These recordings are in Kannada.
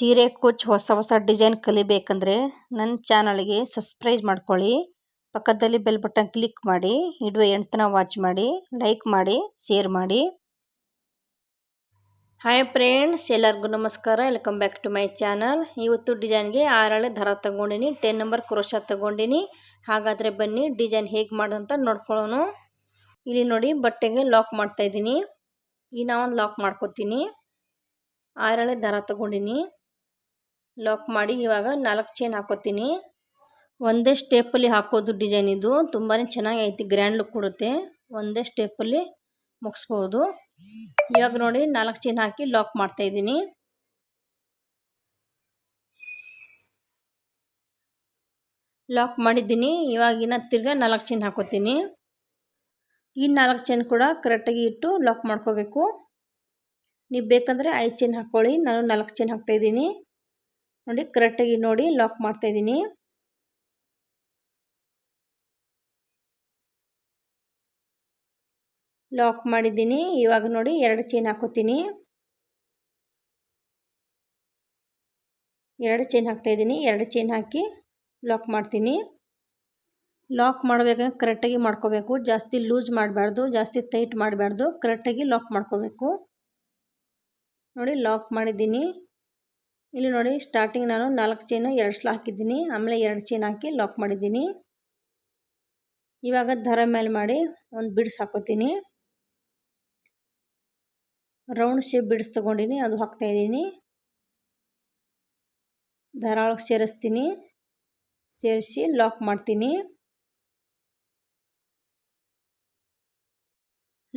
ಸೀರೆ ಕುಚ್ ಹೊಸ ಹೊಸ ಡಿಸೈನ್ ಕಲಿಬೇಕಂದ್ರೆ ನನ್ನ ಚಾನಲ್ಗೆ ಸಬ್ಸ್ಕ್ರೈಬ್ ಮಾಡ್ಕೊಳ್ಳಿ. ಪಕ್ಕದಲ್ಲಿ ಬೆಲ್ ಬಟನ್ ಕ್ಲಿಕ್ ಮಾಡಿ, ಇಡುವ ಎಂಟನ ವಾಚ್ ಮಾಡಿ, ಲೈಕ್ ಮಾಡಿ, ಶೇರ್ ಮಾಡಿ. ಹಾಯ್ ಫ್ರೆಂಡ್ಸ್ ಎಲ್ಲರಿಗೂ ನಮಸ್ಕಾರ. Welcome back to my channel ಇವತ್ತು ಡಿಸೈನ್ಗೆ ಆರಳೆ ದರ ತಗೊಂಡಿನಿ ಟೆನ್ ನಂಬರ್ ಕ್ರೋಶ ತಗೊಂಡಿನಿ. ಹಾಗಾದರೆ ಬನ್ನಿ, ಡಿಸೈನ್ ಹೇಗೆ ಮಾಡೋಂತ ನೋಡ್ಕೊಳ್ಳೋಣ. ಇಲ್ಲಿ ನೋಡಿ, ಬಟ್ಟೆಗೆ ಲಾಕ್ ಮಾಡ್ತಾ ಇದ್ದೀನಿ. ಈ ನಾವೊಂದು ಲಾಕ್ ಮಾಡ್ಕೊತೀನಿ. ಆರಳೆ ದರ ತಗೊಂಡಿನಿ. ಲಾಕ್ ಮಾಡಿ ಇವಾಗ ನಾಲ್ಕು ಚೈನ್ ಹಾಕೋತೀನಿ. ಒಂದೇ ಸ್ಟೆಪ್ಪಲ್ಲಿ ಹಾಕೋದು ಡಿಸೈನ್ ಇದು. ತುಂಬಾ ಚೆನ್ನಾಗಿ ಐತಿ ಗ್ರ್ಯಾಂಡ್ ಲುಕ್ ಕೊಡುತ್ತೆ. ಒಂದೇ ಸ್ಟೆಪ್ಪಲ್ಲಿ ಮುಗಿಸ್ಬೋದು. ಇವಾಗ ನೋಡಿ ನಾಲ್ಕು ಚೈನ್ ಹಾಕಿ ಲಾಕ್ ಮಾಡ್ತಾ ಇದ್ದೀನಿ. ಲಾಕ್ ಮಾಡಿದ್ದೀನಿ. ಇವಾಗಿನ ತಿರ್ಗಾ ನಾಲ್ಕು ಚೈನ್ ಹಾಕೋತೀನಿ. ಈ ನಾಲ್ಕು ಚೈನ್ ಕೂಡ ಕರೆಕ್ಟಾಗಿ ಇಟ್ಟು ಲಾಕ್ ಮಾಡ್ಕೋಬೇಕು. ನೀವು ಬೇಕಂದರೆ ಐದು ಚೈನ್ ಹಾಕ್ಕೊಳ್ಳಿ ನಾನು ನಾಲ್ಕು ಚೈನ್ ಹಾಕ್ತಾಯಿದ್ದೀನಿ ನೋಡಿ ಕರೆಕ್ಟಾಗಿ ನೋಡಿ ಲಾಕ್ ಮಾಡ್ತಾಯಿದ್ದೀನಿ ಲಾಕ್ ಮಾಡಿದ್ದೀನಿ. ಇವಾಗ ನೋಡಿ, ಎರಡು ಚೈನ್ ಹಾಕೋತೀನಿ. ಎರಡು ಚೈನ್ ಹಾಕ್ತಾಯಿದ್ದೀನಿ ಎರಡು ಚೈನ್ ಹಾಕಿ ಲಾಕ್ ಮಾಡ್ತೀನಿ. ಲಾಕ್ ಮಾಡಬೇಕಾದ್ರೆ ಕರೆಕ್ಟಾಗಿ ಮಾಡ್ಕೋಬೇಕು. ಜಾಸ್ತಿ ಲೂಸ್ ಮಾಡಬಾರ್ದು, ಜಾಸ್ತಿ ಟೈಟ್ ಮಾಡಬಾರ್ದು. ಕರೆಕ್ಟಾಗಿ ಲಾಕ್ ಮಾಡ್ಕೋಬೇಕು. ನೋಡಿ ಲಾಕ್ ಮಾಡಿದ್ದೀನಿ. ಇಲ್ಲಿ ನೋಡಿ ಸ್ಟಾರ್ಟಿಂಗ್ ನಾನು ನಾಲ್ಕು ಚೈನ್ ಎರಡು ಸಲ ಹಾಕಿದ್ದೀನಿ. ಆಮೇಲೆ ಎರಡು ಚೈನ್ ಹಾಕಿ ಲಾಕ್ ಮಾಡಿದ್ದೀನಿ. ಇವಾಗ ದರ ಮೇಲೆ ಮಾಡಿ ಒಂದು ಬಿಡ್ಸ್ ಹಾಕೋತೀನಿ. ರೌಂಡ್ ಶೇಪ್ ಬಿಡ್ಸ್ ತೊಗೊಂಡಿನಿ, ಅದು ಹಾಕ್ತಾಯಿದ್ದೀನಿ ದಾರ ಒಳಗೆ ಸೇರಿಸ್ತೀನಿ. ಸೇರಿಸಿ ಲಾಕ್ ಮಾಡ್ತೀನಿ.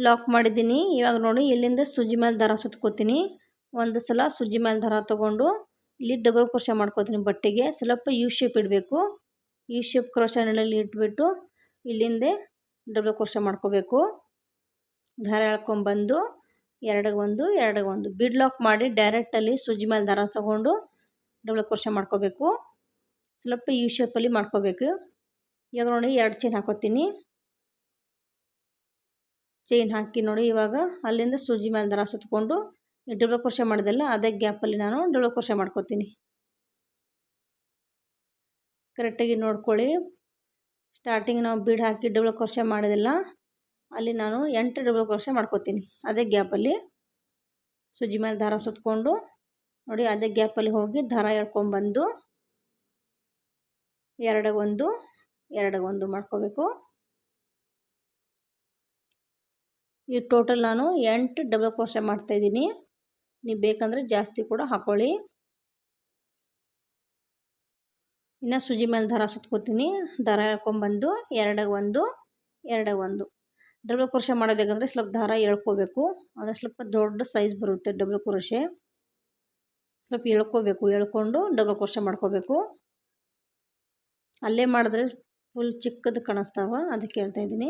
ಲಾಕ್ ಮಾಡಿದ್ದೀನಿ. ಇವಾಗ ನೋಡಿ, ಇಲ್ಲಿಂದ ಸುಜಿ ಮೇಲೆ ದರ ಸುತ್ಕೋತೀನಿ. ಒಂದು ಸಲ ಸುಜಿ ಮೇಲೆ ದಾರ ತೊಗೊಂಡು ಇಲ್ಲಿ ಡಬಲ್ ಕ್ರೋಶ ಮಾಡ್ಕೋತೀನಿ ಬಟ್ಟೆಗೆ. ಸ್ವಲ್ಪ ಯು ಶೇಪ್ ಇಡಬೇಕು. ಯು ಶೇಪ್ ಕ್ರೋಶ ಇಟ್ಬಿಟ್ಟು ಇಲ್ಲಿಂದೆ ಡಬಲ್ ಕ್ರೋಶ ಮಾಡ್ಕೋಬೇಕು. ದಾರ ಎಳ್ಕೊಂಬಂದು ಎರಡಿಗೆ ಒಂದು ಎರಡಿಗೆ ಒಂದು ಬಿಡ್ ಲಾಕ್ ಮಾಡಿ ಡೈರೆಕ್ಟಲ್ಲಿ ಸುಜಿ ಮೇಲೆ ದಾರ ತೊಗೊಂಡು ಡಬಲ್ ಕ್ರೋಶ ಮಾಡ್ಕೋಬೇಕು. ಸ್ವಲ್ಪ ಯು ಶೇಪಲ್ಲಿ ಮಾಡ್ಕೋಬೇಕು. ಇವಾಗ ನೋಡಿ ಎರಡು ಚೈನ್ ಹಾಕೋತೀನಿ. ಚೈನ್ ಹಾಕಿ ನೋಡಿ ಇವಾಗ ಅಲ್ಲಿಂದ ಸೂಜಿ ಮೇಲೆ ದರ ಸುತ್ಕೊಂಡು ಡಬಲ್ ಕ್ರೋಶ ಮಾಡಿದೆಲ್ಲ ಅದೇ ಗ್ಯಾಪಲ್ಲಿ ನಾನು ಡಬಲ್ ಕ್ರೋಶ ಮಾಡ್ಕೋತೀನಿ. ಕರೆಕ್ಟಾಗಿ ನೋಡ್ಕೊಳ್ಳಿ. ಸ್ಟಾರ್ಟಿಂಗ್ ನಾವು ಬೀಡ್ ಹಾಕಿ ಡಬಲ್ ಕ್ರೋಶ ಮಾಡೋದಿಲ್ಲ ಅಲ್ಲಿ ನಾನು ಎಂಟು ಡಬಲ್ ಕ್ರೋಶ ಮಾಡ್ಕೋತೀನಿ. ಅದೇ ಗ್ಯಾಪಲ್ಲಿ ಸುಜಿ ಮೇಲೆ ದಾರ ಸುತ್ತಕೊಂಡು ನೋಡಿ ಅದೇ ಗ್ಯಾಪಲ್ಲಿ ಹೋಗಿ ದಾರ ಎಳ್ಕೊಂಬಂದು ಎರಡಗೊಂದು ಒಂದು ಮಾಡ್ಕೋಬೇಕು. ಈ ಟೋಟಲ್ ನಾನು ಎಂಟು ಡಬಲ್ ಕ್ರೋಶ ಮಾಡ್ತಾಯಿದ್ದೀನಿ ನೀವು ಬೇಕಂದರೆ ಜಾಸ್ತಿ ಕೂಡ ಹಾಕ್ಕೊಳ್ಳಿ ಇನ್ನು ಸುಜಿ ಮೇಲೆ ದಾರ ಸುತ್ಕೋತೀನಿ. ದಾರ ಎಳ್ಕೊಂಬಂದು, ಎರಡಾಗ ಒಂದು ಎರಡಾಗ ಒಂದು. ಡಬಲ್ ಕ್ರೋಶೆ ಮಾಡಬೇಕಂದ್ರೆ ಸ್ವಲ್ಪ ದಾರ ಎಳ್ಕೋಬೇಕು. ಅದು ಸ್ವಲ್ಪ ದೊಡ್ಡ ಸೈಜ್ ಬರುತ್ತೆ ಡಬಲ್ ಕ್ರೋಶೆ. ಸ್ವಲ್ಪ ಎಳ್ಕೋಬೇಕು, ಎಳ್ಕೊಂಡು ಡಬಲ್ ಕ್ರೋಶೆ ಮಾಡ್ಕೋಬೇಕು. ಅಲ್ಲೇ ಮಾಡಿದ್ರೆ ಫುಲ್ ಚಿಕ್ಕದು ಕಾಣಿಸ್ತಾವ ಅದಕ್ಕೆ ಹೇಳ್ತಾ ಇದ್ದೀನಿ.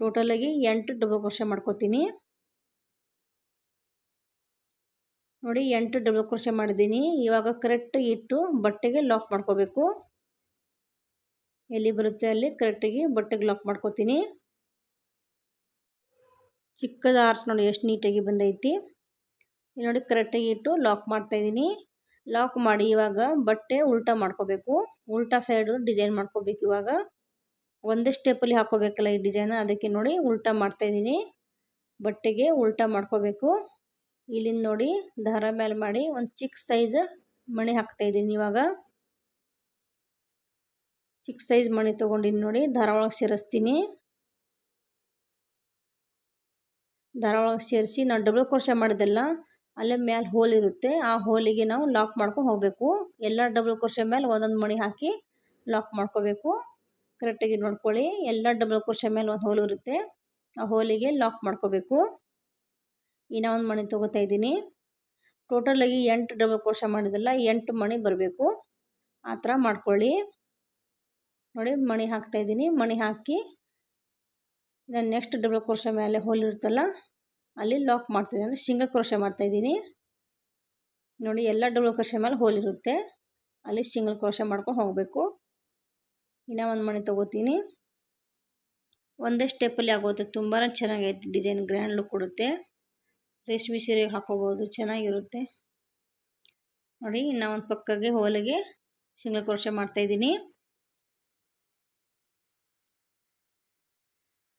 ಟೋಟಲಾಗಿ ಎಂಟು ಡಬಲ್ ಕ್ರೋಶೆ ಮಾಡ್ಕೋತೀನಿ. ನೋಡಿ ಎಂಟು ಡಬಲ್ ಕ್ರೋಶೆ ಮಾಡಿದ್ದೀನಿ. ಇವಾಗ ಕರೆಕ್ಟ್ ಇಟ್ಟು ಬಟ್ಟೆಗೆ ಲಾಕ್ ಮಾಡ್ಕೋಬೇಕು. ಎಲ್ಲಿ ಬರುತ್ತೆ ಅಲ್ಲಿ ಕರೆಕ್ಟಾಗಿ ಬಟ್ಟೆಗೆ ಲಾಕ್ ಮಾಡ್ಕೋತೀನಿ. ಚಿಕ್ಕದ ಆರ್ಸ್ ನೋಡಿ ಎಷ್ಟು ನೀಟಾಗಿ ಬಂದೈತಿ. ನೋಡಿ ಕರೆಕ್ಟಾಗಿ ಇಟ್ಟು ಲಾಕ್ ಮಾಡ್ತಾಯಿದ್ದೀನಿ ಲಾಕ್ ಮಾಡಿ ಇವಾಗ ಬಟ್ಟೆ ಉಲ್ಟಾ ಮಾಡ್ಕೋಬೇಕು. ಉಲ್ಟಾ ಸೈಡು ಡಿಸೈನ್ ಮಾಡ್ಕೋಬೇಕು ಇವಾಗ. ಒಂದೇ ಸ್ಟೆಪ್ಪಲ್ಲಿ ಹಾಕೋಬೇಕಲ್ಲ ಈ ಡಿಸೈನ್ ಅದಕ್ಕೆ ನೋಡಿ ಉಲ್ಟಾ ಮಾಡ್ತಾಯಿದ್ದೀನಿ ಬಟ್ಟೆಗೆ ಉಲ್ಟಾ ಮಾಡ್ಕೋಬೇಕು. ಇಲ್ಲಿಂದ ನೋಡಿ, ದಾರ ಮೇಲೆ ಮಾಡಿ ಒಂದು ಚಿಕ್ಕ ಸೈಜ್ ಮಣಿ ಹಾಕ್ತಾಯಿದ್ದೀನಿ ಇವಾಗ. ಚಿಕ್ಕ ಸೈಜ್ ಮಣಿ ತೊಗೊಂಡಿನಿ ನೋಡಿ, ದಾರ ಒಳಗೆ ಸೇರಿಸ್ತೀನಿ. ದಾರ ಒಳಗೆ ಸೇರಿಸಿ ನಾವು ಡಬಲ್ ಕ್ರೋಶ ಮಾಡಿದೆಲ್ಲ, ಅಲ್ಲೇ ಮೇಲೆ ಹೋಲ್ ಇರುತ್ತೆ, ಆ ಹೋಲಿಗೆ ನಾವು ಲಾಕ್ ಮಾಡ್ಕೊಂಡು ಹೋಗಬೇಕು. ಎಲ್ಲ ಡಬಲ್ ಕ್ರೋಶ ಮೇಲೆ ಒಂದೊಂದು ಮಣಿ ಹಾಕಿ ಲಾಕ್ ಮಾಡ್ಕೋಬೇಕು. ಕರೆಕ್ಟಾಗಿ ನೋಡ್ಕೊಳ್ಳಿ, ಎಲ್ಲ ಡಬಲ್ ಕ್ರೋಶ ಮೇಲೆ ಒಂದು ಹೋಲ್ ಇರುತ್ತೆ, ಆ ಹೋಲಿಗೆ ಲಾಕ್ ಮಾಡ್ಕೋಬೇಕು. ಇನ್ನೂ ಒಂದು ಮಣಿ ತೊಗೋತಾ ಇದ್ದೀನಿ. ಟೋಟಲಾಗಿ ಎಂಟು ಡಬಲ್ ಕ್ರೋಶ ಮಾಡಿದ್ರಲ್ಲ, ಎಂಟು ಮಣಿ ಬರಬೇಕು. ಆ ಥರ ಮಾಡ್ಕೊಳ್ಳಿ. ನೋಡಿ, ಮಣಿ ಹಾಕ್ತಾಯಿದ್ದೀನಿ ಮಣಿ ಹಾಕಿ ನಾನು ನೆಕ್ಸ್ಟ್ ಡಬಲ್ ಕ್ರೋಶ ಮೇಲೆ ಹೋಲ್ ಇರುತ್ತಲ್ಲ, ಅಲ್ಲಿ ಲಾಕ್ ಮಾಡ್ತಿದ್ದೀನಿ. ಅಂದರೆ ಸಿಂಗಲ್ ಕ್ರೋಶ ಮಾಡ್ತಾಯಿದ್ದೀನಿ ನೋಡಿ, ಎಲ್ಲ ಡಬಲ್ ಕ್ರೋಶ ಮೇಲೆ ಹೋಲಿರುತ್ತೆ ಅಲ್ಲಿ ಸಿಂಗಲ್ ಕ್ರೋಶ ಮಾಡ್ಕೊಂಡು ಹೋಗಬೇಕು. ಇನ್ನೂ ಒಂದು ಮಣಿ ತೊಗೋತೀನಿ. ಒಂದೇ ಸ್ಟೆಪ್ಪಲ್ಲಿ ಆಗೋಗುತ್ತೆ. ತುಂಬಾ ಚೆನ್ನಾಗೈತೆ ಡಿಸೈನ್ ಗ್ರ್ಯಾಂಡ್ ಲುಕ್ ಕೊಡುತ್ತೆ. ರೇಷ್ಮೆ ಸೀರೆಗೆ ಹಾಕೋಬೋದು, ಚೆನ್ನಾಗಿರುತ್ತೆ. ನೋಡಿ, ಇನ್ನು ಒಂದು ಪಕ್ಕಗೆ ಹೋಲಿಗೆ ಸಿಂಗಲ್ ಕ್ರೋಶ ಮಾಡ್ತಾಯಿದ್ದೀನಿ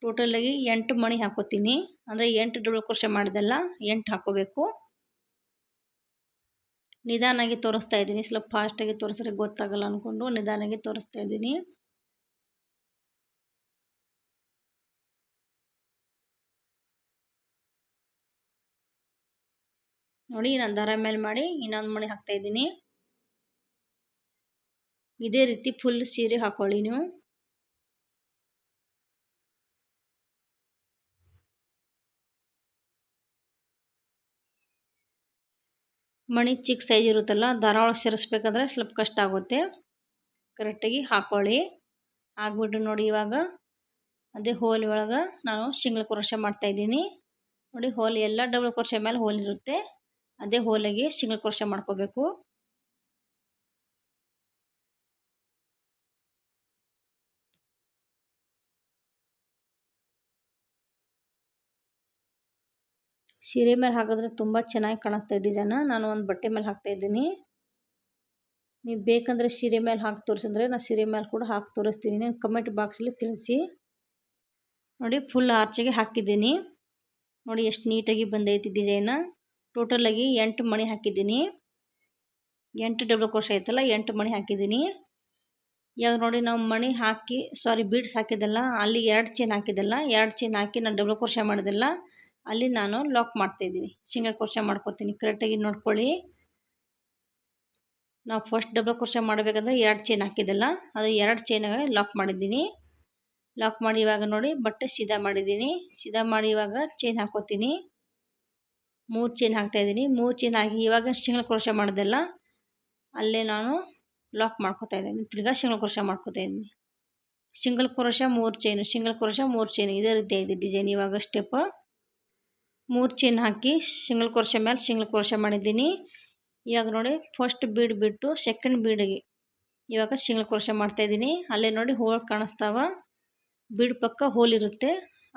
ಟೋಟಲಾಗಿ ಎಂಟು ಮಣಿ ಹಾಕೋತೀನಿ. ಅಂದರೆ ಎಂಟು ಡಬಲ್ ಕ್ರೋಶ ಮಾಡಿದೆಲ್ಲ, ಎಂಟು ಹಾಕೋಬೇಕು. ನಿಧಾನಾಗಿ ತೋರಿಸ್ತಾ ಇದ್ದೀನಿ. ಸ್ವಲ್ಪ ಫಾಸ್ಟಾಗಿ ತೋರಿಸ್ರೆ ಗೊತ್ತಾಗಲ್ಲ ಅಂದ್ಕೊಂಡು ನಿಧಾನಾಗಿ ತೋರಿಸ್ತಾ ಇದ್ದೀನಿ. ನೋಡಿ, ನಾನು ದಾರ ಮೇಲೆ ಮಾಡಿ ಇನ್ನೊಂದು ಮಣಿ ಹಾಕ್ತಾ ಇದ್ದೀನಿ. ಇದೇ ರೀತಿ ಫುಲ್ ಸೀರೆ ಹಾಕೊಳ್ಳಿ ನೀವು. ಮಣಿ ಚಿಕ್ಕ ಸೈಜ್ ಇರುತ್ತಲ್ಲ ದಾರ ಒಳಗೆ ಸೇರಿಸ್ಬೇಕಾದ್ರೆ ಸ್ವಲ್ಪ ಕಷ್ಟ ಆಗುತ್ತೆ. ಕರೆಕ್ಟಾಗಿ ಹಾಕೊಳ್ಳಿ. ಆಗ್ಬಿಟ್ಟು ನೋಡಿ ಇವಾಗ, ಅದೇ ಹೋಲ್ ಒಳಗೆ ನಾನು ಶಿಂಗ್ಳ ಕ್ರೋಶ ಮಾಡ್ತಾಯಿದ್ದೀನಿ ನೋಡಿ, ಹೋಲ್ ಎಲ್ಲ ಡಬಲ್ ಕ್ರೋಶ ಮೇಲೆ ಹೋಲ್ ಇರುತ್ತೆ. ಅದೇ ಹೋಲಿಗೆ ಸಿಂಗಲ್ ಕ್ರೋಶ ಮಾಡ್ಕೋಬೇಕು. ಸೀರೆ ಮೇಲೆ ಹಾಕಿದ್ರೆ ತುಂಬ ಚೆನ್ನಾಗಿ ಕಾಣಿಸ್ತಾ ಡಿಸೈನ. ನಾನು ಒಂದು ಬಟ್ಟೆ ಮೇಲೆ ಹಾಕ್ತಾ ಇದ್ದೀನಿ. ನೀವು ಬೇಕಂದರೆ ಸೀರೆ ಮೇಲೆ ಹಾಕಿ ತೋರಿಸಿದ್ರೆ ನಾನು ಸೀರೆ ಮೇಲೆ ಕೂಡ ಹಾಕಿ ತೋರಿಸ್ತೀನಿ. ನೀವು ಕಮೆಂಟ್ ಬಾಕ್ಸಲ್ಲಿ ತಿಳಿಸಿ. ನೋಡಿ ಫುಲ್ ಆರ್ಚಿಗೆ ಹಾಕಿದ್ದೀನಿ. ನೋಡಿ, ಎಷ್ಟು ನೀಟಾಗಿ ಬಂದೈತಿ ಡಿಸೈನ. ಟೋಟಲಾಗಿ ಎಂಟು ಮಣಿ ಹಾಕಿದ್ದೀನಿ. ಎಂಟು ಡಬಲ್ ಕೋಶ ಐತಲ್ಲ, ಎಂಟು ಮಣಿ ಹಾಕಿದ್ದೀನಿ. ಇವಾಗ ನೋಡಿ ನಾವು ಮಣಿ ಹಾಕಿ ಸಾರಿ ಬೀಡ್ಸ್ ಹಾಕಿದ್ದಲ್ಲ, ಅಲ್ಲಿ ಎರಡು ಚೈನ್ ಹಾಕಿದ್ದಲ್ಲ, ಎರಡು ಚೈನ್ ಹಾಕಿ ನಾನು ಡಬಲ್ ಕೋಶ ಮಾಡಿದೆಲ್ಲ ಅಲ್ಲಿ ನಾನು ಲಾಕ್ ಮಾಡ್ತಾಯಿದ್ದೀನಿ ಸಿಂಗಲ್ ಕ್ರೋಶ ಮಾಡ್ಕೋತೀನಿ ಕರೆಕ್ಟಾಗಿ ನೋಡ್ಕೊಳ್ಳಿ. ನಾವು ಫಸ್ಟ್ ಡಬಲ್ ಕ್ರೋಶ ಮಾಡಬೇಕಂದ್ರೆ ಎರಡು ಚೈನ್ ಹಾಕಿದ್ದಲ್ಲ, ಅದು ಎರಡು ಚೈನಾಗ ಲಾಕ್ ಮಾಡಿದ್ದೀನಿ. ಲಾಕ್ ಮಾಡಿ ಇವಾಗ ನೋಡಿ ಬಟ್ಟೆ ಸೀದಾ ಮಾಡಿದ್ದೀನಿ. ಸೀದಾ ಮಾಡಿ ಇವಾಗ ಚೈನ್ ಹಾಕೋತೀನಿ. ಮೂರು ಚೈನ್ ಹಾಕ್ತಾಯಿದ್ದೀನಿ ಮೂರು ಚೈನ್ ಹಾಕಿ ಇವಾಗ ಸಿಂಗಲ್ ಕ್ರೋಶ ಮಾಡೋದಲ್ಲ, ಅಲ್ಲೇ ನಾನು ಲಾಕ್ ಮಾಡ್ಕೋತಾ ಇದ್ದೀನಿ. ತಿರ್ಗಾ ಸಿಂಗಲ್ ಕ್ರೋಶ ಮಾಡ್ಕೋತಾ ಇದ್ದೀನಿ. ಸಿಂಗಲ್ ಕ್ರೋಶ ಮೂರು ಚೈನು ಸಿಂಗಲ್ ಕ್ರೋಶ ಮೂರು ಚೈನ್ ಇದೇ ರೀತಿ ಇದೆ ಡಿಸೈನ್ ಇವಾಗ ಸ್ಟೆಪ್ ಮೂರು ಚೈನ್ ಹಾಕಿ ಸಿಂಗಲ್ ಕ್ರೋಶ ಮೇಲೆ ಶಿಂಗಲ್ ಕ್ರೋಶ ಮಾಡಿದ್ದೀನಿ. ಇವಾಗ ನೋಡಿ ಫಸ್ಟ್ ಬೀಡ್ ಬಿಟ್ಟು ಸೆಕೆಂಡ್ ಬೀಡಿಗೆ ಇವಾಗ ಸಿಂಗಲ್ ಕ್ರೋಶ ಮಾಡ್ತಾಯಿದ್ದೀನಿ ಅಲ್ಲೇ ನೋಡಿ ಹೋಲ್ ಕಾಣಿಸ್ತಾವ. ಬೀಡ್ ಪಕ್ಕ ಹೋಲ್ ಇರುತ್ತೆ.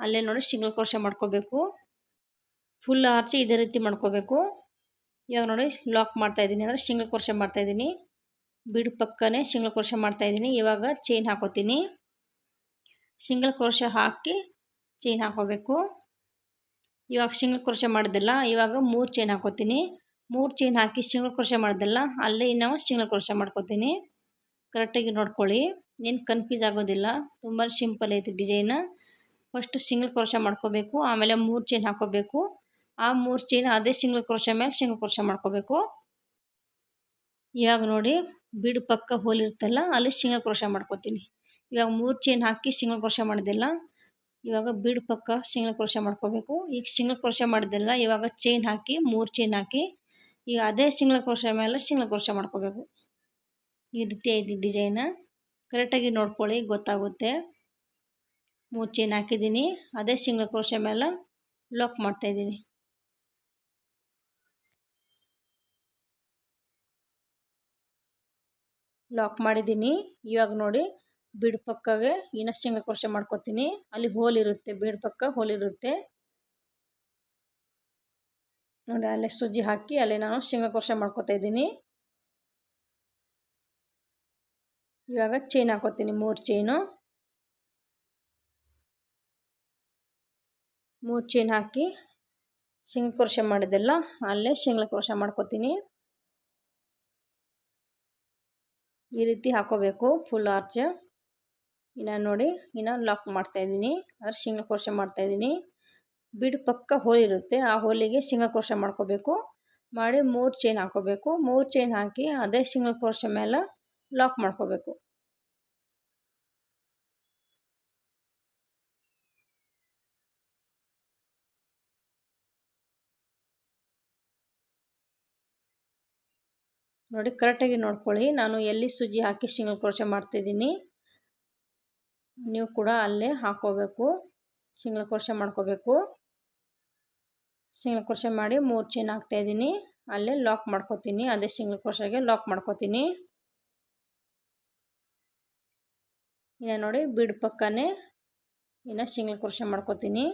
ಅಲ್ಲೇ ನೋಡಿ ಸಿಂಗಲ್ ಕ್ರೋಶ ಮಾಡ್ಕೋಬೇಕು. ಫುಲ್ ಆರ್ಚಿ ಇದೇ ರೀತಿ ಮಾಡ್ಕೋಬೇಕು. ಇವಾಗ ನೋಡಿ ಲಾಕ್ ಮಾಡ್ತಾಯಿದ್ದೀನಿ ಅಂದರೆ ಸಿಂಗಲ್ ಮಾಡ್ತಾ ಮಾಡ್ತಾಯಿದ್ದೀನಿ ಬಿಡ್ ಪಕ್ಕನೇ ಸಿಂಗಲ್ ಮಾಡ್ತಾ ಮಾಡ್ತಾಯಿದ್ದೀನಿ ಇವಾಗ ಚೈನ್ ಹಾಕೋತೀನಿ. ಶಿಂಗಲ್ ಕೊರ್ಷೆ ಹಾಕಿ ಚೈನ್ ಹಾಕೋಬೇಕು. ಇವಾಗ ಶಿಂಗಲ್ ಕೊರ್ಷೆ ಮಾಡಿದೆಲ್ಲ ಇವಾಗ ಮೂರು ಚೈನ್ ಹಾಕೋತೀನಿ. ಮೂರು ಚೈನ್ ಹಾಕಿ ಶಿಂಗಲ್ ಕೊರ್ಷೆ ಮಾಡಿದೆಲ್ಲ ಅಲ್ಲೇ ನಾವು ಶಿಂಗಲ್ ಕೊರ್ಷೆ ಮಾಡ್ಕೋತೀನಿ. ಕರೆಕ್ಟಾಗಿ ನೋಡ್ಕೊಳ್ಳಿ. ಏನು ಕನ್ಫ್ಯೂಸ್ ಆಗೋದಿಲ್ಲ. ತುಂಬ ಸಿಂಪಲ್ ಐತಿ ಡಿಸೈನ್ ಫಸ್ಟ್ ಸಿಂಗಲ್ ಕ್ರೋಶ ಮಾಡ್ಕೋಬೇಕು. ಆಮೇಲೆ ಮೂರು ಚೈನ್ ಹಾಕೋಬೇಕು. ಆ ಮೂರು ಚೈನ್ ಅದೇ ಸಿಂಗಲ್ ಕ್ರೋಶ ಮೇಲೆ ಸಿಂಗಲ್ ಕ್ರೋಶ ಮಾಡ್ಕೋಬೇಕು. ಇವಾಗ ನೋಡಿ ಬೀಡು ಪಕ್ಕ ಹೋಲ್ ಇರುತ್ತಲ್ಲ ಅಲ್ಲಿ ಸಿಂಗಲ್ ಕ್ರೋಶ ಮಾಡ್ಕೋತೀನಿ. ಇವಾಗ ಮೂರು ಚೈನ್ ಹಾಕಿ ಸಿಂಗಲ್ ಕ್ರೋಶ ಮಾಡಿದ್ದಿಲ್ಲ ಇವಾಗ ಬೀಡು ಪಕ್ಕ ಸಿಂಗಲ್ ಕ್ರೋಶ ಮಾಡ್ಕೋಬೇಕು. ಈಗ ಸಿಂಗಲ್ ಕ್ರೋಶ ಮಾಡಿದ್ದಿಲ್ಲ ಇವಾಗ ಚೈನ್ ಹಾಕಿ ಮೂರು ಚೈನ್ ಹಾಕಿ ಈಗ ಅದೇ ಸಿಂಗಲ್ ಕ್ರೋಶ ಮೇಲೆ ಸಿಂಗಲ್ ಕ್ರೋಶ ಮಾಡ್ಕೋಬೇಕು. ಈ ರೀತಿ ಐತಿ ಡಿಸೈನ. ಕರೆಕ್ಟಾಗಿ ನೋಡ್ಕೊಳ್ಳಿ, ಗೊತ್ತಾಗುತ್ತೆ. ಮೂರು ಚೈನ್ ಹಾಕಿದ್ದೀನಿ, ಅದೇ ಸಿಂಗಲ್ ಕ್ರೋಶ ಮೇಲೆ ಲಾಕ್ ಮಾಡ್ತಾಯಿದ್ದೀನಿ ಲಾಕ್ ಮಾಡಿದ್ದೀನಿ. ಇವಾಗ ನೋಡಿ ಬೀಡ್ ಪಕ್ಕಗೆ ಇನ್ನಷ್ಟು ಸಿಂಗಲ್ ಕ್ರೋಶ ಮಾಡ್ಕೊತೀನಿ. ಅಲ್ಲಿ ಹೋಲ್ ಇರುತ್ತೆ, ಬೀಡ್ ಪಕ್ಕ ಹೋಲ್ ಇರುತ್ತೆ. ನೋಡಿ ಅಲ್ಲೇ ಸುಜ್ಜಿ ಹಾಕಿ ಅಲ್ಲೇ ನಾನು ಶೇಂಗಾ ಕ್ರೋಶ ಮಾಡ್ಕೊತಾ ಇದ್ದೀನಿ. ಇವಾಗ ಚೈನ್ ಹಾಕೋತೀನಿ, ಮೂರು ಚೈನು ಮೂರು ಚೈನ್ ಹಾಕಿ ಶೇಂಗಾ ಕ್ರೋಶ ಮಾಡಿದೆಲ್ಲ ಅಲ್ಲೇ ಶೇಂಗಾ ಕ್ರೋಶ ಮಾಡ್ಕೋತೀನಿ. ಈ ರೀತಿ ಹಾಕೋಬೇಕು ಫುಲ್ ಆರ್ಚ್ ಇನ್ನು ನೋಡಿ, ಇನ್ನು ಲಾಕ್ ಮಾಡ್ತಾಯಿದ್ದೀನಿ ಅದ್ರ ಶೇಂಗಾ ಕೋರ್ಷೆ ಮಾಡ್ತಾಯಿದ್ದೀನಿ ಬಿಡ್ ಪಕ್ಕ ಹೋಲ್ ಇರುತ್ತೆ. ಆ ಹೋಲಿಗೆ ಶೇಂಗಾ ಕೋರ್ಷೆ ಮಾಡ್ಕೋಬೇಕು. ಮಾಡಿ ಮೂರು ಚೈನ್ ಹಾಕೋಬೇಕು. ಮೂರು ಚೈನ್ ಹಾಕಿ ಅದೇ ಸಿಂಗಲ್ ಕೋರ್ಷ ಮೇಲೆ ಲಾಕ್ ಮಾಡ್ಕೋಬೇಕು. ನೋಡಿ, ಕರೆಕ್ಟಾಗಿ ನೋಡ್ಕೊಳ್ಳಿ. ನಾನು ಎಲ್ಲಿ ಸುಜಿ ಹಾಕಿ ಸಿಂಗಲ್ ಕ್ರೋಶೆ ಮಾಡ್ತಿದ್ದೀನಿ, ನೀವು ಕೂಡ ಅಲ್ಲೇ ಹಾಕೋಬೇಕು. ಸಿಂಗಲ್ ಕ್ರೋಶೆ ಮಾಡ್ಕೋಬೇಕು. ಸಿಂಗಲ್ ಕ್ರೋಶೆ ಮಾಡಿ ಮೂರು ಚೈನ್ ಹಾಕ್ತಾಯಿದ್ದೀನಿ ಅಲ್ಲೇ ಲಾಕ್ ಮಾಡ್ಕೋತೀನಿ. ಅದೇ ಸಿಂಗಲ್ ಕ್ರೋಶೆಗೆ ಲಾಕ್ ಮಾಡ್ಕೋತೀನಿ. ಇನ್ನು ನೋಡಿ, ಬಿಡ್ ಪಕ್ಕನೇ ಇನ್ನು ಸಿಂಗಲ್ ಕ್ರೋಶೆ ಮಾಡ್ಕೋತೀನಿ.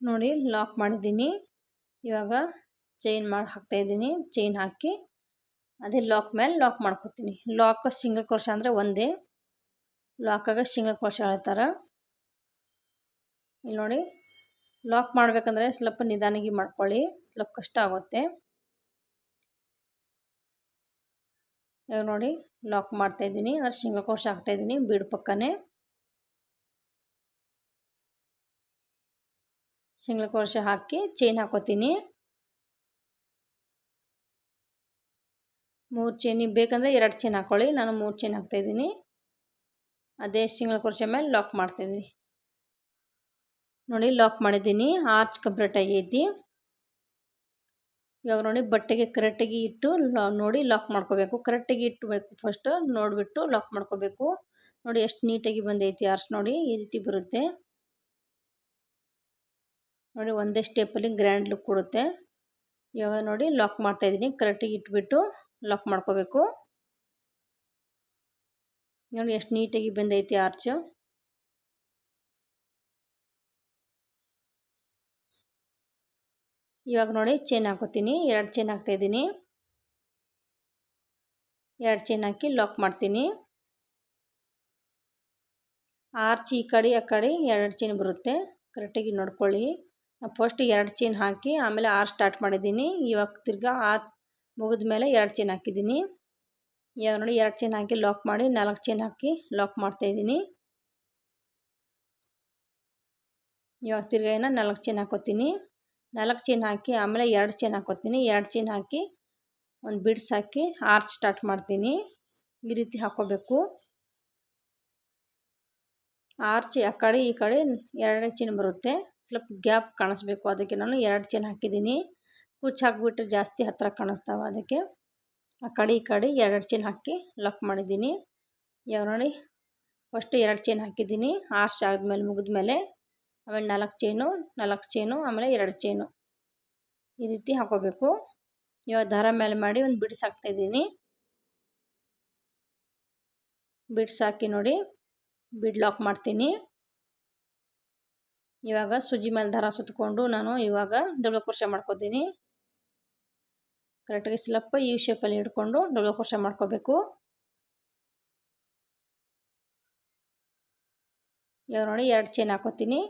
ನೋಡಿ ಲಾಕ್ ಮಾಡಿದ್ದೀನಿ. ಇವಾಗ ಚೈನ್ ಮಾಡಿ ಹಾಕ್ತಾಯಿದ್ದೀನಿ ಚೈನ್ ಹಾಕಿ ಅದೇ ಲಾಕ್ ಮೇಲೆ ಲಾಕ್ ಮಾಡ್ಕೊತೀನಿ. ಲಾಕ್ ಸಿಂಗಲ್ ಕ್ರೋಶ ಅಂದರೆ ಒಂದೇ. ಲಾಕಾಗ ಸಿಂಗಲ್ ಕ್ರೋಶ ಹೇಳ್ತಾರೆ ಇಲ್ಲಿ ನೋಡಿ ಲಾಕ್ ಮಾಡಬೇಕಂದ್ರೆ ಸ್ವಲ್ಪ ನಿಧಾನಿಗೆ ಮಾಡ್ಕೊಳ್ಳಿ. ಸ್ವಲ್ಪ ಕಷ್ಟ ಆಗುತ್ತೆ. ಇವಾಗ ನೋಡಿ ಲಾಕ್ ಮಾಡ್ತಾಯಿದ್ದೀನಿ ಅದ್ರ ಸಿಂಗಲ್ ಕ್ರೋಶ ಹಾಕ್ತಾಯಿದ್ದೀನಿ ಬೀಡು ಪಕ್ಕನೇ. ಸಿಂಗಲ್ ಕ್ರೋಶ ಹಾಕಿ ಚೈನ್ ಹಾಕೋತೀನಿ. ಮೂರು ಚೈನಿ ಬೇಕಂದರೆ ಎರಡು ಚೈನ್ ಹಾಕ್ಕೊಳ್ಳಿ ನಾನು ಮೂರು ಚೈನ್ ಹಾಕ್ತಾಯಿದ್ದೀನಿ ಅದೇ ಸಿಂಗಲ್ ಕ್ರೋಶ ಮೇಲೆ ಲಾಕ್ ಮಾಡ್ತಾಯಿದ್ದೀನಿ ನೋಡಿ ಲಾಕ್ ಮಾಡಿದ್ದೀನಿ. ಆರ್ಚ್ ಕಂಪ್ಲೀಟ್ ಆಗೈತಿ ಇವಾಗ ನೋಡಿ ಬಟ್ಟೆಗೆ ಕರೆಕ್ಟಾಗಿ ಇಟ್ಟು ನೋಡಿ ಲಾಕ್ ಮಾಡ್ಕೋಬೇಕು. ಕರೆಕ್ಟಾಗಿ ಇಟ್ಟುಬೇಕು ಫಸ್ಟ್ ನೋಡಿಬಿಟ್ಟು ಲಾಕ್ ಮಾಡ್ಕೋಬೇಕು. ನೋಡಿ ಎಷ್ಟು ನೀಟಾಗಿ ಬಂದೈತಿ ಆರ್ಚ್ ನೋಡಿ. ಈ ರೀತಿ ಬರುತ್ತೆ. ನೋಡಿ, ಒಂದೇ ಸ್ಟೆಪ್ಪಲ್ಲಿ ಗ್ರ್ಯಾಂಡ್ ಲುಕ್ ಕೊಡುತ್ತೆ. ಇವಾಗ ನೋಡಿ ಲಾಕ್ ಮಾಡ್ತಾಯಿದ್ದೀನಿ ಕರೆಕ್ಟಾಗಿ ಇಟ್ಬಿಟ್ಟು ಲಾಕ್ ಮಾಡ್ಕೋಬೇಕು. ನೋಡಿ, ಎಷ್ಟು ನೀಟಾಗಿ ಬಂದೈತಿ ಆರ್ಚ್ ಇವಾಗ ನೋಡಿ ಚೈನ್ ಹಾಕೋತೀನಿ. ಎರಡು ಚೈನ್ ಹಾಕ್ತಾಯಿದ್ದೀನಿ ಎರಡು ಚೈನ್ ಹಾಕಿ ಲಾಕ್ ಮಾಡ್ತೀನಿ. ಆರ್ಚ್ ಈ ಕಡೆ ಆ ಕಡೆ ಎರಡು ಚೈನ್ ಬರುತ್ತೆ. ಕರೆಕ್ಟಾಗಿ ನೋಡ್ಕೊಳ್ಳಿ. ಫಸ್ಟ್ ಎರಡು ಚೈನ್ ಹಾಕಿ, ಆಮೇಲೆ ಆರು ಸ್ಟಾರ್ಟ್ ಮಾಡಿದ್ದೀನಿ. ಇವಾಗ ತಿರ್ಗಾ ಆರು ಮುಗಿದ ಮೇಲೆ ಎರಡು ಚೈನ್ ಹಾಕಿದ್ದೀನಿ. ಇವಾಗ ನೋಡಿ ಎರಡು ಚೈನ್ ಹಾಕಿ ಲಾಕ್ ಮಾಡಿ, ನಾಲ್ಕು ಚೈನ್ ಹಾಕಿ ಲಾಕ್ ಮಾಡ್ತಾಯಿದ್ದೀನಿ ಇವಾಗ ತಿರ್ಗಾ ಏನೋ ನಾಲ್ಕು ಚೈನ್ ಹಾಕೋತೀನಿ. ನಾಲ್ಕು ಚೈನ್ ಹಾಕಿ, ಆಮೇಲೆ ಎರಡು ಚೈನ್ ಹಾಕೋತೀನಿ. ಎರಡು ಚೈನ್ ಹಾಕಿ ಒಂದು ಬಿಡ್ಸ್ ಹಾಕಿ ಆರ್ಚ್ ಸ್ಟಾರ್ಟ್ ಮಾಡ್ತೀನಿ. ಈ ರೀತಿ ಹಾಕೋಬೇಕು. ಆರ್ಚ್ ಆ ಕಡೆ ಈ ಕಡೆ ಎರಡೆರಡು ಚೈನ್ ಬರುತ್ತೆ. ಸ್ವಲ್ಪ ಗ್ಯಾಪ್ ಕಾಣಿಸ್ಬೇಕು. ಅದಕ್ಕೆ ನಾನು ಎರಡು ಚೈನ್ ಹಾಕಿದ್ದೀನಿ. ಕುಚ್ಚು ಹಾಕಿಬಿಟ್ರೆ ಜಾಸ್ತಿ ಹತ್ತಿರ ಕಾಣಿಸ್ತಾವೆ ಅದಕ್ಕೆ. ಆ ಕಡೆ ಈ ಕಡೆ ಎರಡು ಚೈನ್ ಹಾಕಿ ಲಾಕ್ ಮಾಡಿದ್ದೀನಿ. ಇವಾಗ ನೋಡಿ? ಫಸ್ಟ್ ಎರಡು ಚೈನ್ ಹಾಕಿದ್ದೀನಿ. ಮೇಲೆ ಆದಮೇಲೆ ಮುಗಿದ್ಮೇಲೆ ಆಮೇಲೆ ನಾಲ್ಕು ಚೈನು ನಾಲ್ಕು ಚೈನು, ಆಮೇಲೆ ಎರಡು ಚೈನು. ಈ ರೀತಿ ಹಾಕೋಬೇಕು. ಇವಾಗ ದಾರ ಮೇಲೆ ಮಾಡಿ ಒಂದು ಬಿಡ್ಸ್ ಹಾಕ್ತಾಯಿದ್ದೀನಿ ಬಿಡ್ಸ್ ಹಾಕಿ ನೋಡಿ. ಬಿಡ್ ಲಾಕ್ ಮಾಡ್ತೀನಿ. ಇವಾಗ ಸುಜಿ ಮೇಲೆ ದಾರ ಸುತ್ತಕೊಂಡು ನಾನು ಇವಾಗ ಡಬಲ್ ಕ್ರೋಶ ಮಾಡ್ಕೋತೀನಿ. ಕರೆಕ್ಟಾಗಿ ಸ್ಲಪ್ಪ ಈ ಶೇಪಲ್ಲಿ ಹಿಡ್ಕೊಂಡು ಡಬಲ್ ಕ್ರೋಶ ಮಾಡ್ಕೋಬೇಕು. ಇವಾಗ ನೋಡಿ ಎರಡು ಚೈನ್ ಹಾಕೋತೀನಿ.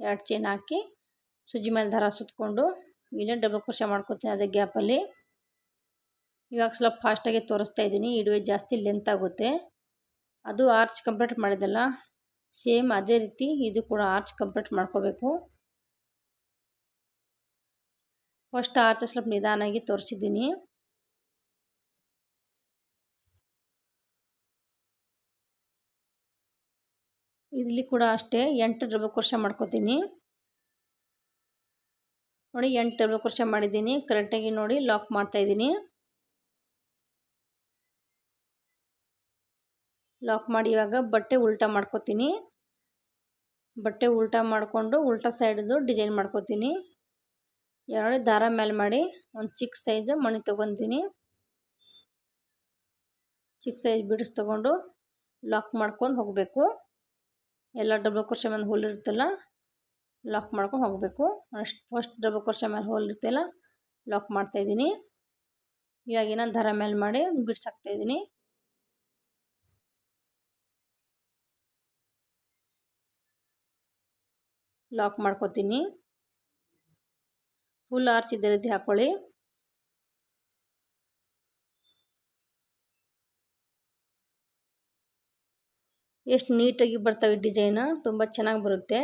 ಎರಡು ಚೈನ್ ಹಾಕಿ ಸುಜಿ ಮೇಲೆ ದಾರ ಸುತ್ತಕೊಂಡು ಇಲ್ಲೇ ಡಬಲ್ ಕ್ರೋಶ ಮಾಡ್ಕೋತೀನಿ ಅದೇ ಗ್ಯಾಪಲ್ಲಿ ಇವಾಗ ಸ್ವಲ್ಪ ಫಾಸ್ಟಾಗಿ ತೋರಿಸ್ತಾ ಇದ್ದೀನಿ. ಇಡುವೆ ಜಾಸ್ತಿ ಲೆಂತ್ ಆಗುತ್ತೆ. ಅದು ಆರ್ಚ್ ಕಂಪ್ಲೀಟ್ ಮಾಡಿದಲ್ಲ ಸೇಮ್ ಅದೇ ರೀತಿ ಇದು ಕೂಡ ಆರ್ಚ್ ಕಂಪ್ಲೀಟ್ ಮಾಡ್ಕೋಬೇಕು. ಫಸ್ಟ್ ಆರ್ಚ್ ಸ್ವಲ್ಪ ನಿಧಾನಾಗಿ ತೋರಿಸಿದ್ದೀನಿ. ಇಲ್ಲಿ ಕೂಡ ಅಷ್ಟೇ ಎಂಟು ಡಬಲ್ ಕ್ರೋಶ ಮಾಡ್ಕೋತೀನಿ. ನೋಡಿ ಎಂಟು ಡಬಲ್ ಕ್ರೋಶ ಮಾಡಿದ್ದೀನಿ. ಕರೆಕ್ಟಾಗಿ ನೋಡಿ ಲಾಕ್ ಮಾಡ್ತಾಯಿದ್ದೀನಿ ಲಾಕ್ ಮಾಡಿ ಇವಾಗ ಬಟ್ಟೆ ಉಲ್ಟಾ ಮಾಡ್ಕೋತೀನಿ. ಬಟ್ಟೆ ಉಲ್ಟಾ ಮಾಡಿಕೊಂಡು ಉಲ್ಟಾ ಸೈಡ್ದು ಡಿಸೈನ್ ಮಾಡ್ಕೋತೀನಿ. ಎರಡು ದಾರ ಮೇಲೆ ಮಾಡಿ ಒಂದು ಚಿಕ್ಕ ಸೈಜ್ ಮಣಿ ತೊಗೊತೀನಿ. ಚಿಕ್ಕ ಸೈಜ್ ಬಿಡಿಸ್ ತೊಗೊಂಡು ಲಾಕ್ ಮಾಡ್ಕೊಂಡು ಹೋಗಬೇಕು. ಎಲ್ಲ ಡಬಲ್ ಕೊರ್ಷೆ ಮೇಲೆ ಹೋಲ್ ಇರುತ್ತಲ್ಲ ಲಾಕ್ ಮಾಡ್ಕೊಂಡು ಹೋಗಬೇಕು. ಅಷ್ಟು ಫಸ್ಟ್ ಡಬಲ್ ಕೊರ್ಷೆ ಮೇಲೆ ಹೋಲ್ ಇರ್ತಲ್ಲ ಲಾಕ್ ಮಾಡ್ತಾಯಿದ್ದೀನಿ ಇವಾಗ ಏನೋ ದಾರ ಮೇಲೆ ಮಾಡಿ ಬಿಡ್ಸ್ ಲಾಕ್ ಮಾಡ್ಕೋತೀನಿ. ಫುಲ್ ಆರ್ಚ್ ಇದ್ದ ರೀತಿ ಹಾಕ್ಕೊಳ್ಳಿ ಎಷ್ಟು ನೀಟಾಗಿ ಬರ್ತವೆ ಡಿಸೈನ, ತುಂಬ ಚೆನ್ನಾಗಿ ಬರುತ್ತೆ.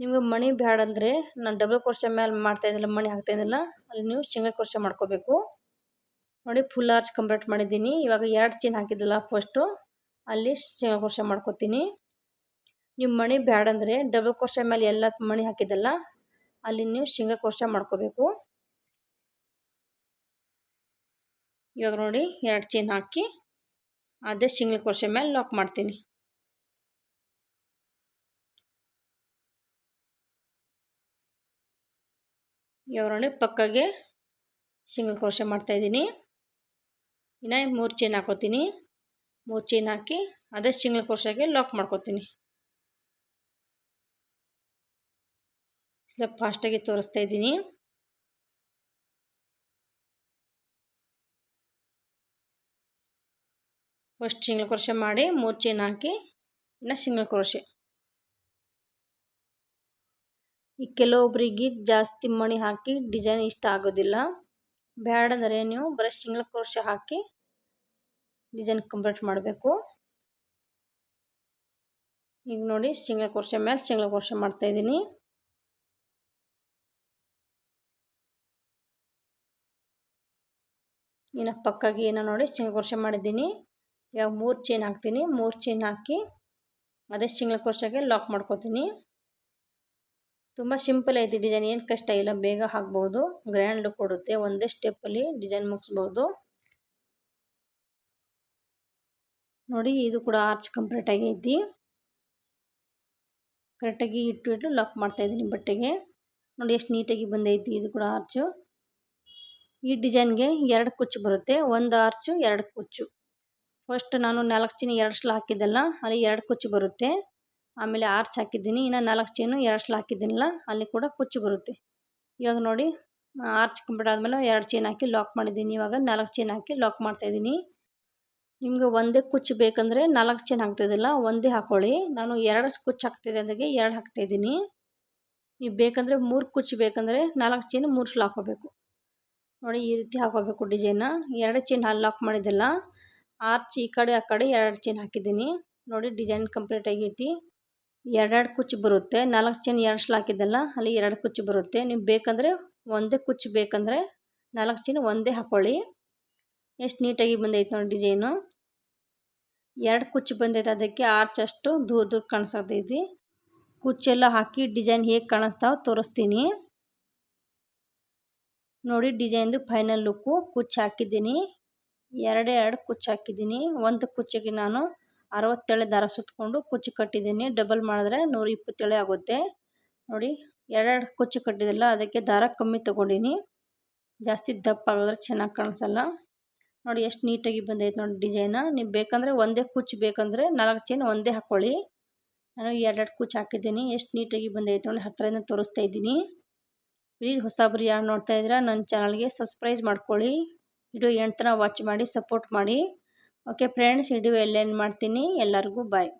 ನಿಮಗೆ ಮಣಿ ಬ್ಯಾಡ ಅಂದರೆ ನಾನು ಡಬಲ್ ಕೋರ್ಷ ಮೇಲೆ ಮಾಡ್ತಾಯಿದ್ದಿಲ್ಲ ಮಣಿ ಹಾಕ್ತಾಯಿದ್ದಿಲ್ಲ ಅಲ್ಲಿ ನೀವು ಸಿಂಗಲ್ ಕೊರ್ಚ ಮಾಡ್ಕೋಬೇಕು. ನೋಡಿ ಫುಲ್ ಆರ್ಚ್ ಕಂಪ್ಲೀಟ್ ಮಾಡಿದ್ದೀನಿ. ಇವಾಗ ಎರಡು ಚೀನ್ ಹಾಕಿದ್ದಲ್ಲ ಫಸ್ಟು ಅಲ್ಲಿ ಸಿಂಗಲ್ ಕೊರ್ಚ ಮಾಡ್ಕೋತೀನಿ. ನೀವು ಮಣಿ ಬ್ಯಾಡ ಅಂದರೆ ಡಬಲ್ ಕೋಶ ಮೇಲೆ ಎಲ್ಲ ಮಣಿ ಹಾಕಿದ್ದಲ್ಲ, ಅಲ್ಲಿ ನೀವು ಸಿಂಗಲ್ ಕೋಶ ಮಾಡ್ಕೋಬೇಕು. ಇವಾಗ ನೋಡಿ, ಎರಡು ಚೈನ್ ಹಾಕಿ ಅದೇ ಸಿಂಗಲ್ ಕೋಶ ಮೇಲೆ ಲಾಕ್ ಮಾಡ್ತೀನಿ. ಇವಾಗ ನೋಡಿ, ಪಕ್ಕಗೆ ಸಿಂಗಲ್ ಕೋಶ ಮಾಡ್ತಾಯಿದ್ದೀನಿ ಇನ್ನು ಮೂರು ಚೈನ್ ಹಾಕೋತೀನಿ. ಮೂರು ಚೈನ್ ಹಾಕಿ ಅದೇ ಸಿಂಗಲ್ ಕೋಶಗೆ ಲಾಕ್ ಮಾಡ್ಕೋತೀನಿ. ಸ್ವಲ್ಪ ಫಾಸ್ಟಾಗಿ ತೋರಿಸ್ತಾ ಇದ್ದೀನಿ. ಫಸ್ಟ್ ಸಿಂಗಲ್ ಕ್ರೋಶೆ ಮಾಡಿ, ಮೂರು ಚೈನ್ ಹಾಕಿ, ಇನ್ನು ಸಿಂಗಲ್ ಕ್ರೋಶೆ ಈ ಕೆಲವೊಬ್ಬರಿಗೆ ಜಾಸ್ತಿ ಮಣಿ ಹಾಕಿ ಡಿಸೈನ್ ಇಷ್ಟ ಆಗೋದಿಲ್ಲ. ಬೇಡಂದರೆ ನೀವು ಬರೀ ಸಿಂಗಲ್ ಕ್ರೋಶೆ ಹಾಕಿ ಡಿಸೈನ್ ಕಂಪ್ಲೀಟ್ ಮಾಡಬೇಕು. ಈಗ ನೋಡಿ ಸಿಂಗಲ್ ಕ್ರೋಶೆ ಮೇಲೆ ಸಿಂಗಲ್ ಕ್ರೋಶೆ ಮಾಡ್ತಾಯಿದ್ದೀನಿ ಇನ್ನು ಪಕ್ಕಾಗಿ ಏನೋ ನೋಡಿ ಶಿಂಗ್ ಕೊರ್ಷೆ ಮಾಡಿದ್ದೀನಿ. ಇವಾಗ ಮೂರು ಚೈನ್ ಹಾಕ್ತೀನಿ. ಮೂರು ಚೈನ್ ಹಾಕಿ ಅದೇ ಕ್ರೋಶಾಗೆ ಲಾಕ್ ಮಾಡ್ಕೋತೀನಿ. ತುಂಬ ಸಿಂಪಲ್ ಐತಿ ಡಿಸೈನ್ ಏನು ಕಷ್ಟ ಇಲ್ಲ, ಬೇಗ ಹಾಕ್ಬೋದು. ಗ್ರ್ಯಾಂಡ್ ಲುಕ್ ಕೊಡುತ್ತೆ. ಒಂದೇ ಸ್ಟೆಪ್ಪಲ್ಲಿ ಡಿಸೈನ್ ಮುಗಿಸ್ಬೋದು. ನೋಡಿ, ಇದು ಕೂಡ ಆರ್ಚ್ ಕಂಪ್ಲೀಟ್ ಆಗೈತಿ ಕರೆಕ್ಟಾಗಿ ಇಟ್ಟು ಇಟ್ಟು ಲಾಕ್ ಮಾಡ್ತಾಯಿದ್ದೀನಿ ಬಟ್ಟೆಗೆ. ನೋಡಿ, ಎಷ್ಟು ನೀಟಾಗಿ ಬಂದೈತಿ ಇದು ಕೂಡ ಆರ್ಚು ಈ ಡಿಸೈನ್ಗೆ ಎರಡು ಕುಚ್ಚು ಬರುತ್ತೆ. ಒಂದು ಆರ್ಚು, ಎರಡು ಕುಚ್ಚು. ಫಸ್ಟ್ ನಾನು ನಾಲ್ಕು ಚೀನಿ ಎರಡು ಸ್ಲ ಹಾಕಿದ್ದಲ್ಲ, ಅಲ್ಲಿ ಎರಡು ಕುಚ್ಚು ಬರುತ್ತೆ. ಆಮೇಲೆ ಆರ್ಚ್ ಹಾಕಿದ್ದೀನಿ. ಇನ್ನು ನಾಲ್ಕು ಚೀನು ಎರಡು ಸ್ಲ ಹಾಕಿದ್ದೀನಲ್ಲ, ಅಲ್ಲಿ ಕೂಡ ಕುಚ್ಚು ಬರುತ್ತೆ. ಇವಾಗ ನೋಡಿ, ಆರ್ಚ್ ಕಂಪ್ಲೀಟ್ ಆದಮೇಲೆ ಎರಡು ಚೈನ್ ಹಾಕಿ ಲಾಕ್ ಮಾಡಿದ್ದೀನಿ. ಇವಾಗ ನಾಲ್ಕು ಚೈನ್ ಹಾಕಿ ಲಾಕ್ ಮಾಡ್ತಾಯಿದ್ದೀನಿ ನಿಮಗೆ ಒಂದೇ ಕುಚ್ಚು ಬೇಕಂದರೆ ನಾಲ್ಕು ಚೈನ್ ಹಾಕ್ತಿದ್ದಿಲ್ಲ ಒಂದೇ ಹಾಕ್ಕೊಳ್ಳಿ ನಾನು ಎರಡು ಕುಚ್ಚು ಹಾಕ್ತಿದ್ದೆ ಅಂದಾಗೆ ಎರಡು ಹಾಕ್ತಾಯಿದ್ದೀನಿ ನೀವು ಬೇಕಂದರೆ ಮೂರು ಕುಚ್ಚು ಬೇಕಂದರೆ ನಾಲ್ಕು ಚೈನ್ ಮೂರು ಸ್ಲ ಹಾಕೋಬೇಕು ನೋಡಿ ಈ ರೀತಿ ಹಾಕೋಬೇಕು ಡಿಸೈನ್. ಎರಡು ಚೈನ್ ಅಲ್ಲಿ ಲಾಕ್ ಮಾಡಿದ್ದಲ್ಲ. ಆರ್ಚ್ ಈ ಕಡೆ ಆ ಕಡೆ ಎರಡು ಚೈನ್ ಹಾಕಿದ್ದೀನಿ. ನೋಡಿ ಡಿಸೈನ್ ಕಂಪ್ಲೀಟ್ ಆಗೈತಿ. ಎರಡೆರಡು ಕುಚ್ಚು ಬರುತ್ತೆ. ನಾಲ್ಕು ಚೈನ್ ಎರಡು ಸ್ಲ ಹಾಕಿದ್ದಲ್ಲ, ಅಲ್ಲಿ ಎರಡು ಕುಚ್ಚು ಬರುತ್ತೆ. ನೀವು ಬೇಕಂದರೆ ಒಂದೇ ಕುಚ್ಚು ಬೇಕಂದರೆ ನಾಲ್ಕು ಚೈನ್ ಒಂದೇ ಹಾಕ್ಕೊಳ್ಳಿ ಎಷ್ಟು ನೀಟಾಗಿ ಬಂದೈತೆ ನೋಡಿ ಡಿಸೈನು. ಎರಡು ಕುಚ್ಚು ಬಂದೈತೆ. ಅದಕ್ಕೆ ಆರ್ಚ್ ಅಷ್ಟು ದೂರ ದೂರ ಕಾಣಿಸ್ತೈತಿ. ಕುಚ್ಚೆಲ್ಲ ಹಾಕಿ ಡಿಸೈನ್ ಹೇಗೆ ಕಾಣಿಸ್ತಾವೆ ತೋರಿಸ್ತೀನಿ. ನೋಡಿ, ಡಿಸೈನ್ದು ಫೈನಲ್ ಲುಕ್ಕು. ಕುಚ್ಚು ಹಾಕಿದ್ದೀನಿ. ಎರಡು ಎರಡು ಕುಚ್ಚು ಹಾಕಿದ್ದೀನಿ. ಒಂದು ಕುಚ್ಚಿಗೆ ನಾನು ಅರವತ್ತೇಳೆ ದಾರ ಸುತ್ತಕೊಂಡು ಕುಚ್ಚು ಕಟ್ಟಿದ್ದೀನಿ. ಡಬಲ್ ಮಾಡಿದ್ರೆ ನೂರ ಇಪ್ಪತ್ತೇಳೆ ಆಗುತ್ತೆ. ನೋಡಿ, ಎರಡೆರಡು ಕುಚ್ಚು ಕಟ್ಟಿದಿಲ್ಲ ಅದಕ್ಕೆ ದಾರ ಕಮ್ಮಿ ತೊಗೊಂಡಿನಿ. ಜಾಸ್ತಿ ದಪ್ಪ ಆಗಿದ್ರೆ ಚೆನ್ನಾಗಿ ಕಾಣಿಸಲ್ಲ. ನೋಡಿ, ಎಷ್ಟು ನೀಟಾಗಿ ಬಂದೈತೆ ನೋಡಿ ಡಿಸೈನ. ನೀವು ಬೇಕಂದರೆ ಒಂದೇ ಕುಚ್ಚು ಬೇಕಂದರೆ ನಾಲ್ಕು ಚೈನ್ ಒಂದೇ ಹಾಕ್ಕೊಳ್ಳಿ ನಾನು ಎರಡೆರಡು ಕುಚ್ಚು ಹಾಕಿದ್ದೀನಿ. ಎಷ್ಟು ನೀಟಾಗಿ ಬಂದೈತೆ ನೋಡಿ ಹತ್ತಿರದಿಂದ ತೋರಿಸ್ತಾ ಇದ್ದೀನಿ. ಪ್ಲೀಸ್ ಹೊಸಬ್ರು ಯಾರು ನೋಡ್ತಾ ಇದ್ದೀರಾ ನನ್ನ ಚಾನಲ್ಗೆ ಸಬ್ಸ್ಕ್ರೈಬ್ ಮಾಡ್ಕೊಳ್ಳಿ. ವಿಡಿಯೋ ಎಂಟು ವಾಚ್ ಮಾಡಿ ಸಪೋರ್ಟ್ ಮಾಡಿ. ಓಕೆ ಫ್ರೆಂಡ್ಸ್ ವಿಡಿಯೋ ಎಲ್ಲೇನು ಮಾಡ್ತೀನಿ. ಎಲ್ಲರಿಗೂ ಬಾಯ್